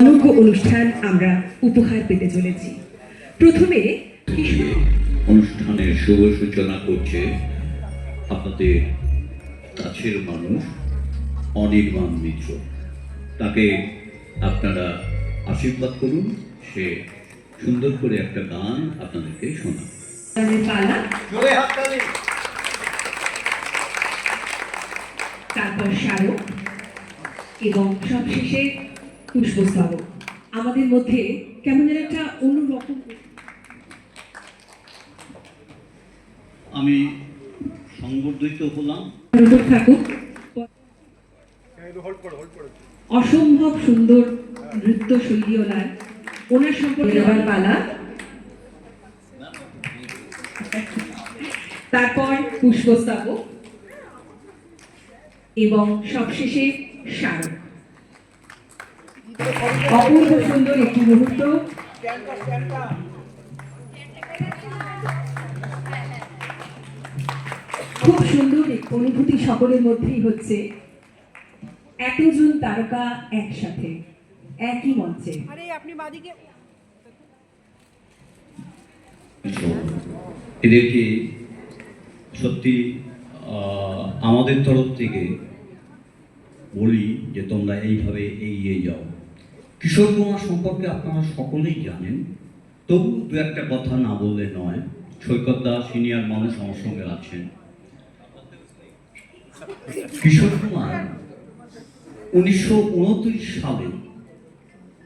অনন্য অনুষ্ঠান আমরা উপহার পেতে চলেছি। প্রথমে অনুষ্ঠানের শুভ সূচনা করছে আপনাদের কাছের মানুষ অনির্বাণ মিত্র। তাকে আপনারা আশীর্বাদ করুন সে সুন্দর করে একটা গান আপনাদেরকে পালা। তারপর স্মারক এবং সবশেষে পুষ্পস্তবক আমাদের মধ্যে কেমন যেন একটা অন্যরকম আমি সংবর্ধিত হলাম। থাকুক অসম্ভব সুন্দর নৃত্য শৈলী ওনার ওনার সম্পর্কে আবার পালা তারপর পুষ্পস্তবক। এবং সবশেষে স্মারক অপূর্ব সুন্দর একটি মুহূর্ত। খুব সুন্দর এক অনুভূতি সকলের মধ্যেই হচ্ছে। এতজন তারকা একসাথে একই মঞ্চে। আরে আপনি বাদিকে এদেরকে সত্যি আহ, আমাদের তরফ থেকে বলি যে তোমরা এইভাবে এগিয়ে যাও। কিশোর কুমার সম্পর্কে আপনারা সকলেই জানেন। তবু দু একটা কথা না বললে নয়, সৈকত দাস সিনিয়র মানুষ আমার সঙ্গে আছেন। কিশোর কুমার উনিশশো উনত্রিশ সালে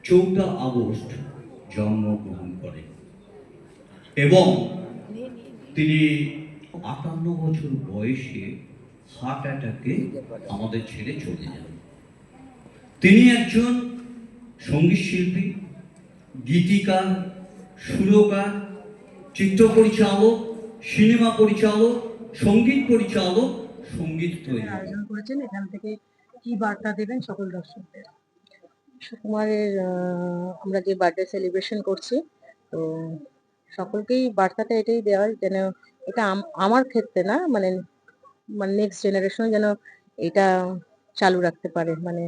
চৌঠা আগস্ট জন্মগ্রহণ করেন এবং তিনি আটান্ন বছর বয়সে হার্ট অ্যাটাকে আমাদের ছেড়ে চলে যান। তিনি একজন সংগীত শিল্পী গীতিকার সুরকার চিত্র পরিচালক সিনেমা পরিচালক সংগীত পরিচালক সংগীত তৈরি। আয়োজন করেছেন। এখান থেকে কি বার্তা দেবেন সকল দর্শকদের? সুকুমারের আমরা যে বার্থডে সেলিব্রেশন করছি তো সকলকেই বার্তাটা এটাই দেওয়া যেন এটা আমার ক্ষেত্রে না মানে মানে নেক্সট জেনারেশন যেন এটা চালু রাখতে পারে। মানে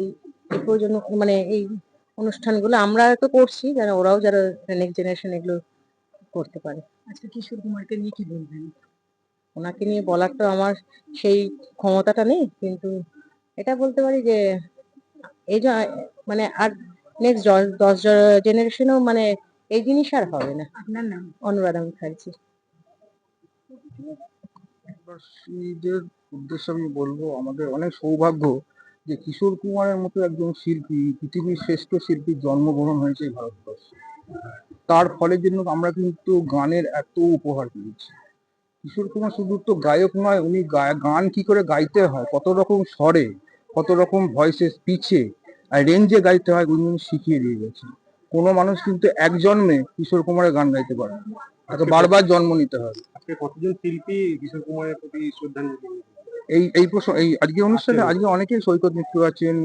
এই প্রয়োজন মানে এই অনুষ্ঠানগুলো আমরা তো করছি যেন ওরাও যারা নেক্সট জেনারেশন এগুলো করতে পারে। আচ্ছা কিশোর কুমারকে নিয়ে কি বলবেন? ওনাকে নিয়ে বলার তো আমার সেই ক্ষমতাটা নেই কিন্তু এটা বলতে পারি যে এই যে মানে আর নেক্সট দশ জেনারেশনেও মানে এই জিনিস আর হবে না। আপনার নাম? অনুরাধা মুখার্জি। উদ্দেশ্যে আমি বলব আমাদের অনেক সৌভাগ্য যে কিশোর কুমারের মতো একজন শিল্পী, পৃথিবীর শ্রেষ্ঠ শিল্পীর জন্মগ্রহণ হয়েছে ভারতবর্ষে। তার ফলে জন্য আমরা কিন্তু গানের এত উপহার পেয়েছি কিশোর কুমার শুধু তো গায়ক নয়, উনি গান কি করে গাইতে হয়, কত রকম স্বরে, কত রকম ভয়েসে স্পিচে আর রেঞ্জে গাইতে হয়, উনি শিখিয়ে দিয়ে গেছেন। কোনো মানুষ কিন্তু এক জন্মে কিশোর কুমারের গান গাইতে পারে না। বারবার জন্ম নিতে হয়। কতজন শিল্পী কিশোর কুমারের প্রতি শ্রদ্ধাঞ্জলি এই এই প্রসঙ্গ এই আজকে অনুষ্ঠানে আজকে অনেকেই সৈকত মিত্র আছেন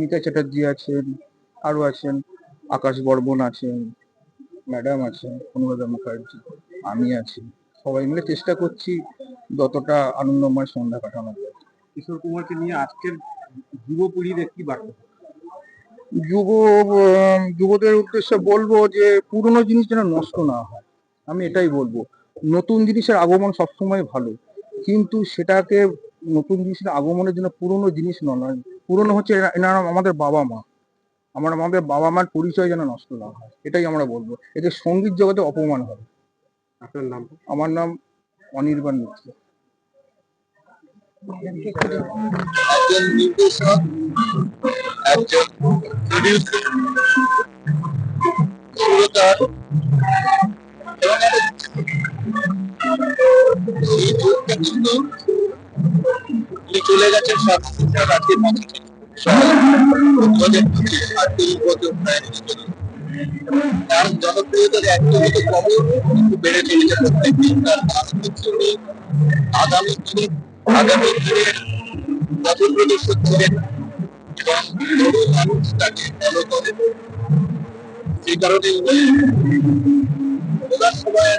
মিতা চ্যাটার্জি আছেন আরও আছেন আকাশ বর্মন আছেন ম্যাডাম আছেন অনুরাধা মুখার্জি আমি আছি। সবাই মিলে চেষ্টা করছি যতটা আনন্দময় সন্ধ্যা কাটানো যায়। কিশোর কুমারকে নিয়ে আজকের যুব যুবপিঢ়ির কি বার্তা? যুব যুবদের উদ্দেশ্যে বলব যে পুরনো জিনিস যেন নষ্ট না হয়। আমি এটাই বলব। নতুন জিনিসের আগমন সবসময় ভালো। কিন্তু সেটাকে নতুন জিনিসের আগমনের জন্য পুরনো জিনিস ন- নয় পুরনো হচ্ছে এরা- এনারা আমাদের বাবা মা। আমার আমাদের বাবা মার পরিচয় যেন নষ্ট না হয় এটাই আমরা বলব। এতে সংগীত জগতে অপমান হবে আপনার নাম? আমার নাম অনির্বাণ মিত্র। একজন নির্দেশক একজন সুরকার এবং একটা সেই যুগটা কিন্তু চলে গেছেন সব আজকে আমাদের আটত্রিশ বছর প্রায় উনি চলে গেছেন। তার জনপ্রিয়তার একদমই তো কম বেড়ে চলেছে প্রত্যেক দিন তার গান হচ্ছে আগামী দিনে আগামী দিনের পথ প্রদর্শক ছিলেন এবং বহু মানুষ তাকে ফলো করে সেই কারণে উনি ওনার সময়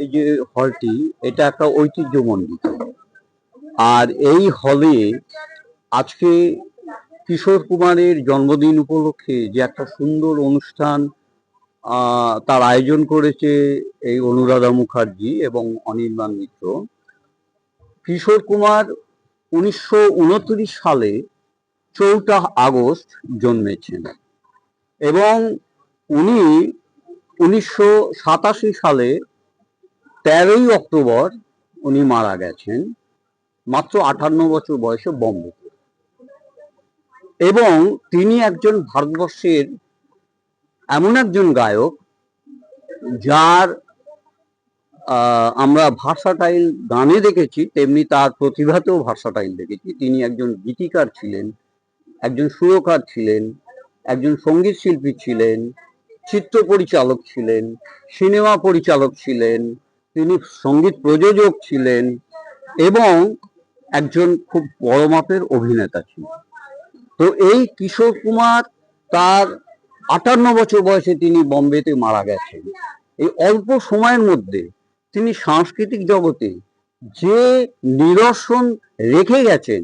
এই যে হলটি এটা একটা ঐতিহ্যমণ্ডিত। আর এই হলে আজকে কিশোর কুমারের জন্মদিন উপলক্ষে যে একটা সুন্দর অনুষ্ঠান তার আয়োজন করেছে এই অনুরাধা মুখার্জি এবং অনির্বাণ মিত্র। কিশোর কুমার উনিশশো উনত্রিশ সালে চৌঠা আগস্ট জন্মেছেন। এবং উনি উনিশশো সাতাশি সালে তেরোই অক্টোবর উনি মারা গেছেন, মাত্র আটান্ন বছর বয়সে বম্বে। এবং তিনি একজন ভারতবর্ষের এমন একজন গায়ক যার আমরা ভার্সাটাইল গানে দেখেছি, তেমনি তার প্রতিভাতেও ভার্সাটাইল দেখেছি। তিনি একজন গীতিকার ছিলেন, একজন সুরকার ছিলেন একজন সংগীত শিল্পী ছিলেন, চিত্র পরিচালক ছিলেন, সিনেমা পরিচালক ছিলেন, তিনি সংগীত প্রযোজক ছিলেন এবং একজন খুব বড় মাপের অভিনেতা ছিলেন। তো এই কিশোর কুমার তার আটান্ন বছর বয়সে তিনি বম্বেতে মারা গেছেন। এই অল্প সময়ের মধ্যে তিনি সাংস্কৃতিক জগতে যে নিদর্শন রেখে গেছেন,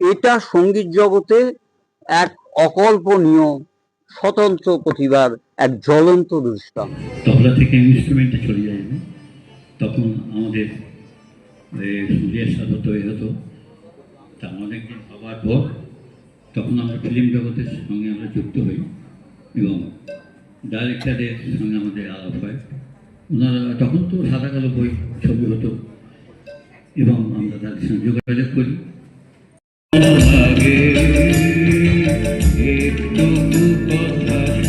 এটা সংগীত জগতে এক অকল্পনীয় স্বতন্ত্র প্রতিভার এক জ্বলন্ত দৃষ্টান্ত। তবলা থেকে ইনস্ট্রুমেন্টে চলে যাই তখন আমাদের সূর্যের সাথে তৈরি হতো। তা অনেকদিন হওয়ার পর তখন আমরা ফিল্ম জগতের সঙ্গে আমরা যুক্ত হই এবং ডাইরেক্টরের সঙ্গে আমাদের আলাপ হয়। ওনারা তখন তো সাদা কালো বই ছবি হতো এবং আমরা তাদের সঙ্গে যোগাযোগ করি। একটু কথা।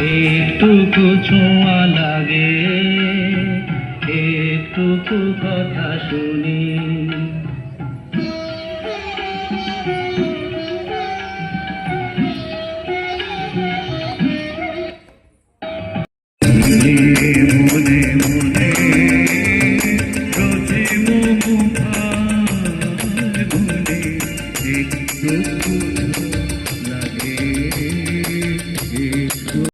একটুকু ছোঁয়া লাগে একটুকু কথা শুনি।